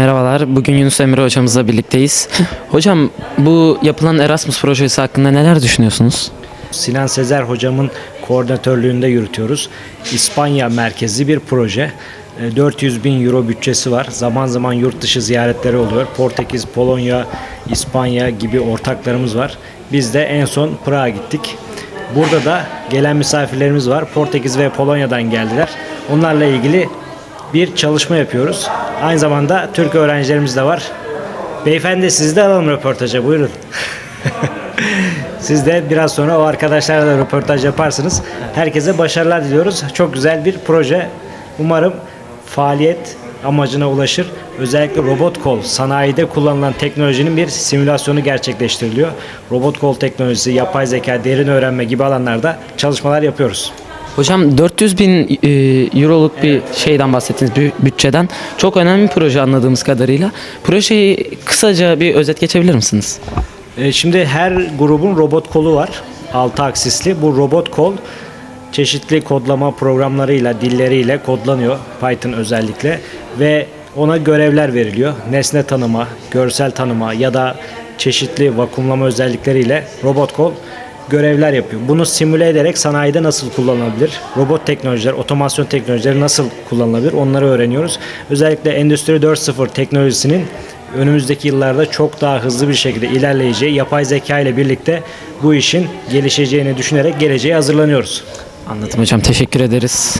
Merhabalar. Bugün Yunus Emre hocamızla birlikteyiz. Hocam bu yapılan Erasmus projesi hakkında neler düşünüyorsunuz? Sinan Sezer hocamın koordinatörlüğünde yürütüyoruz. İspanya merkezli bir proje. E, 400 bin euro bütçesi var. Zaman zaman yurt dışı ziyaretleri oluyor. Portekiz, Polonya, İspanya gibi ortaklarımız var. Biz de en son Prag'a gittik. Burada da gelen misafirlerimiz var. Portekiz ve Polonya'dan geldiler. Onlarla ilgili bir çalışma yapıyoruz. Aynı zamanda Türk öğrencilerimiz de var. Beyefendi sizi de alalım röportaja buyurun. Siz de biraz sonra o arkadaşlarla da röportaj yaparsınız. Herkese başarılar diliyoruz. Çok güzel bir proje. Umarım faaliyet amacına ulaşır. Özellikle robot kol sanayide kullanılan teknolojinin bir simülasyonu gerçekleştiriliyor. Robot kol teknolojisi, yapay zeka, derin öğrenme gibi alanlarda çalışmalar yapıyoruz. Hocam 400 bin e, euroluk bir şeyden bahsettiniz, bir bütçeden. Çok önemli bir proje anladığımız kadarıyla. Projeyi kısaca bir özet geçebilir misiniz? E, Şimdi her grubun robot kolu var. 6 aksisli. Bu robot kol çeşitli kodlama programlarıyla, dilleriyle kodlanıyor. Python özellikle ve ona görevler veriliyor. Nesne tanıma, görsel tanıma ya da çeşitli vakumlama özellikleriyle robot kol görevler yapıyor. Bunu simüle ederek sanayide nasıl kullanılabilir? Robot teknolojiler, otomasyon teknolojileri nasıl kullanılabilir? Onları öğreniyoruz. Özellikle Endüstri 4.0 teknolojisinin önümüzdeki yıllarda çok daha hızlı bir şekilde ilerleyeceği, yapay zeka ile birlikte bu işin gelişeceğini düşünerek geleceğe hazırlanıyoruz. Anladım hocam. Teşekkür ederiz.